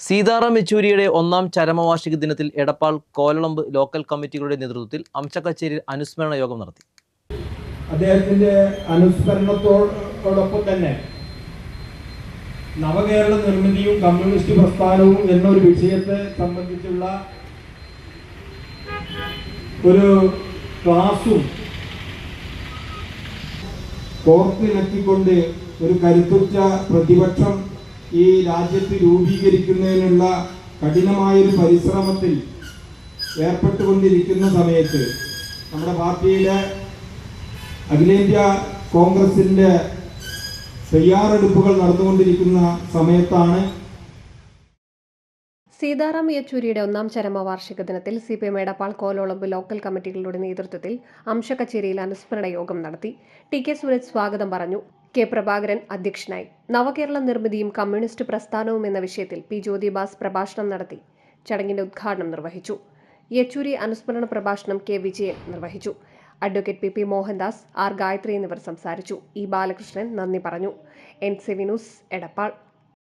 സീതാറാം യെച്ചൂരിയുടെ ഒന്നാം ചരമവാർഷിക ദിനത്തിൽ എടപ്പാൾ കോലളമ്പ് ലോക്കൽ കമ്മിറ്റികളുടെ നേതൃത്വത്തിൽ അംശക്കച്ചേരിയിൽ അനുസ്മരണ യോഗം നടത്തി. അദ്ദേഹത്തിന്റെ അനുസ്മരണത്തോടൊപ്പം തന്നെ നവകേരള നിർമ്മിതിയും കമ്മ്യൂണിസ്റ്റ് പ്രസ്ഥാനവും എന്നൊരു വിഷയത്തെ സംബന്ധിച്ചുള്ള ഒരു ക്ലാസും കോർത്തിണക്കിക്കൊണ്ട് ഒരു കരുത്തുറ്റ പ്രതിപക്ഷം ഈ രാജ്യത്ത് രൂപീകരിക്കുന്നതിനുള്ള കഠിനമായൊരു പരിശ്രമത്തിൽ ഏർപ്പെട്ടുകൊണ്ടിരിക്കുന്ന സമയത്ത് നമ്മുടെ പാർട്ടിയിലെ അഖിലേന്ത്യാ കോൺഗ്രസിന്റെ തയ്യാറെടുപ്പുകൾ നടന്നുകൊണ്ടിരിക്കുന്ന സമയത്താണ് സീതാറാം യെച്ചൂരിയുടെ ഒന്നാം ചരമവാർഷിക ദിനത്തിൽ C P M Edappal Kololamb local കമ്മിറ്റികളുടെ നേതൃത്വത്തിൽ അംശ കച്ചേരിയിൽ അനുസ്മരണ യോഗം നടത്തി ടി കെ സുരജ് സ്വാഗതം പറഞ്ഞു കെ പ്രഭാകരൻ അധ്യക്ഷനായി. നവകേരള നിർമ്മിതിയും കമ്മ്യൂണിസ്റ്റ് പ്രസ്ഥാനവും എന്ന വിഷയത്തിൽ പി ജ്യോതിബാസ് പ്രഭാഷണം നടത്തി. ചടങ്ങിന്റെ ഉദ്ഘാടനം നിർവഹിച്ചു. യെച്ചൂരി അനുസ്മരണ പ്രഭാഷണം കെ വിജയൻ നിർവഹിച്ചു. Advocate P P Mohandas R Gayathri എന്നിവർ സംസാരിച്ചു. ഇ ബാലകൃഷ്ണൻ നന്ദി പറഞ്ഞു. N C Vinoos Edappal.